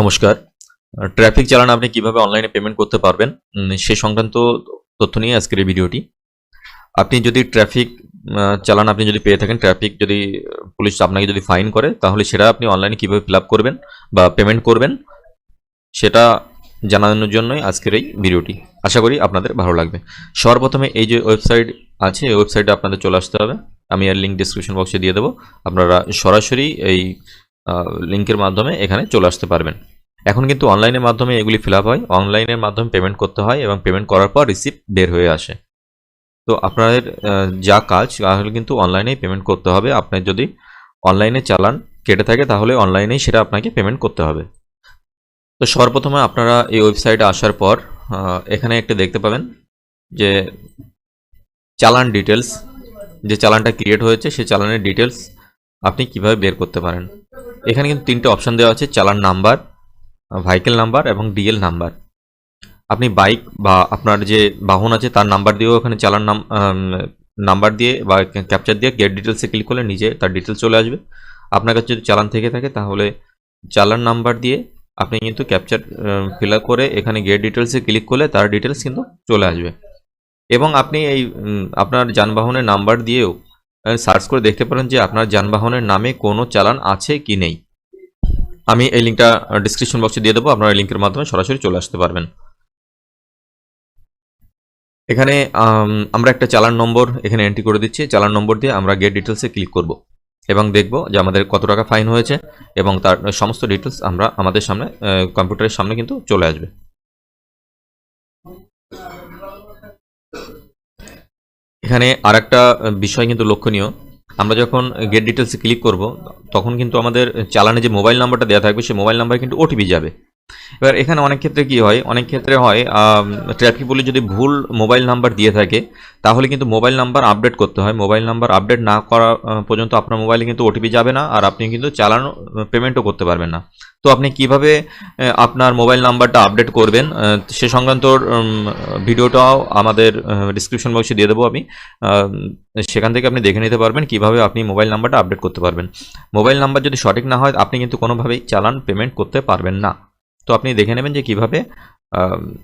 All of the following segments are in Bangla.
নমস্কার। ট্রাফিক চালান আপনি কীভাবে অনলাইনে পেমেন্ট করতে পারবেন? সে সংক্রান্ত তথ্য নিয়ে আজকের এই ভিডিওটি আপনি যদি ট্রাফিক চালান আপনি যদি পেয়ে থাকেন ট্রাফিক যদি পুলিশ আপনাকে যদি ফাইন করে, তাহলে সেটা আপনি অনলাইনে কীভাবে ফিল করবেন বা পেমেন্ট করবেন, সেটা জানানোর জন্যই আজকের এই ভিডিওটি আশা করি আপনাদের ভালো লাগবে। সর্বপ্রথমে এই যে ওয়েবসাইট আছে, এই ওয়েবসাইটে আপনাদের চলে আসতে হবে। আমি এর লিঙ্ক ডিসক্রিপশন বক্সে দিয়ে দেবো। আপনারা সরাসরি এই লিঙ্কের মাধ্যমে এখানে চলে আসতে পারবেন। এখন কিন্তু অনলাইনের মাধ্যমে এগুলি ফিল হয়। অনলাইনের মাধ্যমে পেমেন্ট করতে হয় এবং পেমেন্ট করার পর রিসিপ্ট বের হয়ে আসে। তো আপনাদের যা কাজ তাহলে কিন্তু অনলাইনেই পেমেন্ট করতে হবে। আপনার যদি অনলাইনে চালান, কেটে থাকে, তাহলে অনলাইনেই সেটা আপনাকে পেমেন্ট করতে হবে। তো সর্বপ্রথমে আপনারা এই ওয়েবসাইটে আসার পর এখানে একটা দেখতে পাবেন যে চালান ডিটেলস যে চালানটা ক্রিয়েট হয়েছে, সেই চালানের ডিটেলস আপনি কীভাবে বের করতে পারেন। এখানে কিন্তু তিনটে অপশন দেওয়া আছে, চালান নাম্বার ভাইকেল নাম্বার এবং ডিএল নাম্বার আপনি বাইক বা আপনার যে বাহন আছে, তার নাম্বার দিয়েও এখানে চালান নাম নাম্বার দিয়ে বা ক্যাপচার দিয়ে গেট ডিটেলসে ক্লিক করলে নিজে তার ডিটেলস চলে আসবে। আপনার কাছে যদি চালান থেকে থাকে, তাহলে চালান নাম্বার দিয়ে আপনি কিন্তু ক্যাপচার ফিল করে এখানে গেট ডিটেলসে ক্লিক করলে তার ডিটেলস কিন্তু চলে আসবে। এবং আপনি এই আপনার যানবাহনের নাম্বার দিয়েও সার্চ করে দেখতে পারেন যে আপনার যানবাহনের নামে কোনো চালান আছে কি নেই। আমি এই লিঙ্কটা ডিসক্রিপশন বক্সে দিয়ে দেবো, আপনারা এই লিঙ্কের মাধ্যমে সরাসরি চলে আসতে পারবেন। এখানে আমরা একটা চালান নম্বর এখানে এন্ট্রি করে দিচ্ছি। চালান নম্বর দিয়ে আমরা গেট ডিটেলসে ক্লিক করব এবং দেখব যে আমাদের কত টাকা ফাইন হয়েছে এবং তার, সমস্ত ডিটেলস আমরা আমাদের সামনে কম্পিউটারের সামনে কিন্তু চলে আসবে। এখানে আর একটা বিষয় কিন্তু লক্ষণীয়। আমরা যখন গেট ডিটেলসে ক্লিক করব, তখন কিন্তু আমাদের চালানে যে মোবাইল নাম্বারটা দেওয়া থাকবে, সেই মোবাইল নাম্বার কিন্তু ওটিপি যাবে। এবার এখানে অনেক ক্ষেত্রে কি হয়, অনেক ক্ষেত্রে হয় ট্রাফিক পুলিশ যদি ভুল মোবাইল নাম্বার দিয়ে থাকে, তাহলে কিন্তু মোবাইল নাম্বার আপডেট করতে হয়। মোবাইল নাম্বার আপডেট না করা পর্যন্ত আপনার মোবাইলে কিন্তু ওটিপি যাবে না, আর আপনি কিন্তু চালানো পেমেন্টও করতে পারবেন না। তো আপনি কীভাবে আপনার মোবাইল নাম্বারটা আপডেট করবেন সে সংক্রান্ত ভিডিওটাও আমাদের ডিসক্রিপশন বক্সে দিয়ে দেবো আমি। সেখান থেকে আপনি দেখে নিতে পারবেন কীভাবে আপনি মোবাইল নাম্বারটা আপডেট করতে পারবেন। মোবাইল নাম্বার যদি সঠিক না হয়, আপনি কিন্তু কোনোভাবেই চালান পেমেন্ট করতে পারবেন না। তো আপনি দেখে নেবেন যে কীভাবে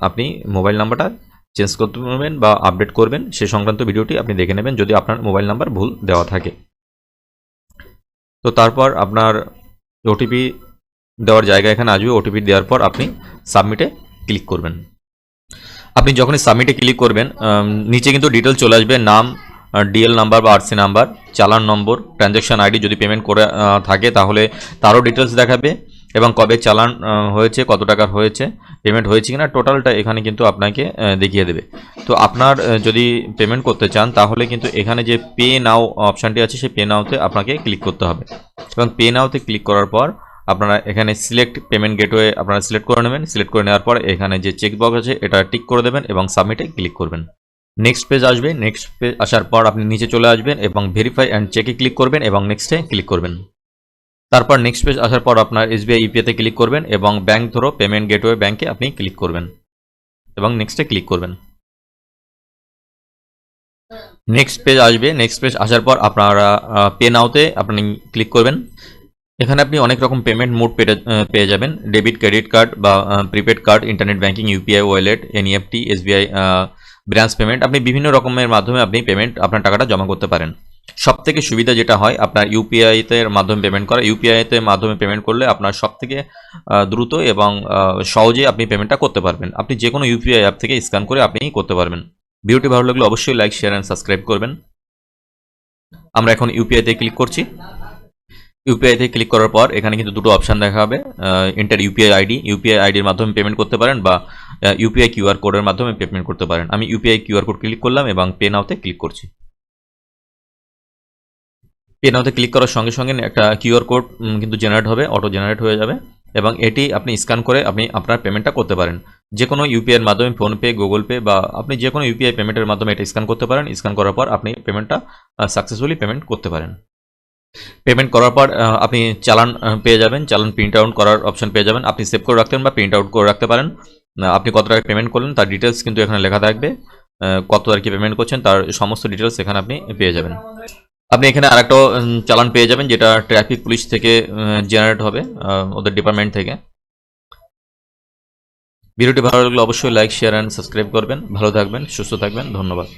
আপনি মোবাইল নাম্বারটা চেঞ্জ করতে পারবেন বা আপডেট করবেন, সে সংক্রান্ত ভিডিওটি আপনি দেখে নেবেন যদি আপনার মোবাইল নাম্বার ভুল দেওয়া থাকে। তো তারপর আপনার ওটিপি দেওয়ার জায়গা এখানে আসবে। ওটিপি দেওয়ার পর আপনি সাবমিটে ক্লিক করবেন। আপনি যখনই সাবমিটে ক্লিক করবেন নিচে কিন্তু ডিটেল চলে আসবে। নাম ডিএল নাম্বার বা আরসি নাম্বার, চালান নম্বর, ট্রানজ্যাকশন আইডি যদি পেমেন্ট করে থাকে, তাহলে তারও ডিটেলস দেখাবে। এবং কবে চালান হয়েছে, কত টাকার হয়েছে পেমেন্ট হয়েছে কিনা টোটালটা এখানে কিন্তু আপনাকে দেখিয়ে দেবে। তো আপনার যদি পেমেন্ট করতে চান, তাহলে কিন্তু এখানে যে পে নাও অপশানটি আছে, সেই পে নাওতে আপনাকে ক্লিক করতে হবে। এবং পে নাওতে ক্লিক করার পর, আপনারা এখানে সিলেক্ট পেমেন্ট গেটওয়ে আপনারা সিলেক্ট করে নেবেন। সিলেক্ট করে নেওয়ার পর, এখানে যে চেক বক্স আছে, এটা টিক করে দেবেন এবং সাবমিটে ক্লিক করবেন। নেক্সট পেজ আসবে। নেক্সট পেজ আসার পর আপনি নিচে চলে আসবেন এবং ভেরিফাই অ্যান্ড চেকে ক্লিক করবেন এবং নেক্সটে ক্লিক করবেন। তারপর নেক্সট পেজ আসার পর আপনার এসবিআই ইউপিআইতে ক্লিক করবেন এবং ব্যাংক ধরো পেমেন্ট গেটওয়ে ব্যাংকে আপনি ক্লিক করবেন এবং নেক্সটে ক্লিক করবেন। নেক্সট পেজ আসবে নেক্সট পেজ আসার পর আপনারা পে নাওতে আপনি ক্লিক করবেন। এখানে আপনি অনেক রকম পেমেন্ট মোড পেয়ে যাবেন। ডেবিট ক্রেডিট কার্ড বা prepaid card internet banking UPI wallet NEFT SBI branch payment আপনি বিভিন্ন রকমের মাধ্যমে আপনি পেমেন্ট আপনার টাকাটা জমা করতে পারেন। সব থেকে সুবিধা যেটা হয় আপনার ইউপিআইতে মাধ্যমে পেমেন্ট করা ইউপিআইতে মাধ্যমে পেমেন্ট করলে আপনার সব থেকে দ্রুত এবং আহ, সহজেই আপনি পেমেন্টটা করতে পারবেন। আপনি যে কোনো ইউপিআই অ্যাপ থেকে স্ক্যান করে আপনি করতে পারবেন। ভিডিওটি ভালো লাগলে অবশ্যই লাইক শেয়ার অ্যান্ড সাবস্ক্রাইব করবেন। আমরা এখন ইউপিআইতে ক্লিক করছি। ইউপিআইতে ক্লিক করার পর এখানে কিন্তু দুটো অপশান দেখা হবে। ইন্টার ইউপিআই আইডি ইউপিআই আইডির মাধ্যমে পেমেন্ট করতে পারেন বা ইউপিআই কিউআর কোডের মাধ্যমে পেমেন্ট করতে পারেন। আমি ইউপিআই কিউআর কোড ক্লিক করলাম এবং পে নাওতে ক্লিক করছি। পে নাওতে ক্লিক করার সঙ্গে সঙ্গে একটা কিউআর কোড কিন্তু জেনারেট হবে অটো জেনারেট হয়ে যাবে। এবং এটি আপনি স্ক্যান করে আপনি আপনার পেমেন্টটা করতে পারেন। যে কোনো ইউপিআইয়ের মাধ্যমে ফোনপে গুগল পে বা আপনি যে কোনো ইউপিআই পেমেন্টের মাধ্যমে এটা স্ক্যান করতে পারেন। স্ক্যান করার পর আপনি পেমেন্টটা সাকসেসফুলি পেমেন্ট করতে পারেন। পেমেন্ট করার পর আপনি চালান পেয়ে যাবেন। চালান প্রিন্ট আউট করার অপশন পেয়ে যাবেন। আপনি সেভ করে রাখতে পারেন বা প্রিন্ট আউট করে রাখতে পারেন। আপনি কত টাকা পেমেন্ট করলেন তার ডিটেলস কিন্তু এখানে লেখা থাকবে। কত আর কি পেমেন্ট করছেন তার সমস্ত ডিটেলস এখানে আপনি পেয়ে যাবেন। আপনি এখানে আরেকটা চালান পেয়ে যাবেন, যেটা ট্রাফিক পুলিশ থেকে জেনারেট হবে ওদের ডিপার্টমেন্ট থেকে। ভিডিওটি ভালো লাগলে অবশ্যই লাইক শেয়ার অ্যান্ড সাবস্ক্রাইব করবেন। ভালো থাকবেন, সুস্থ থাকবেন, ধন্যবাদ।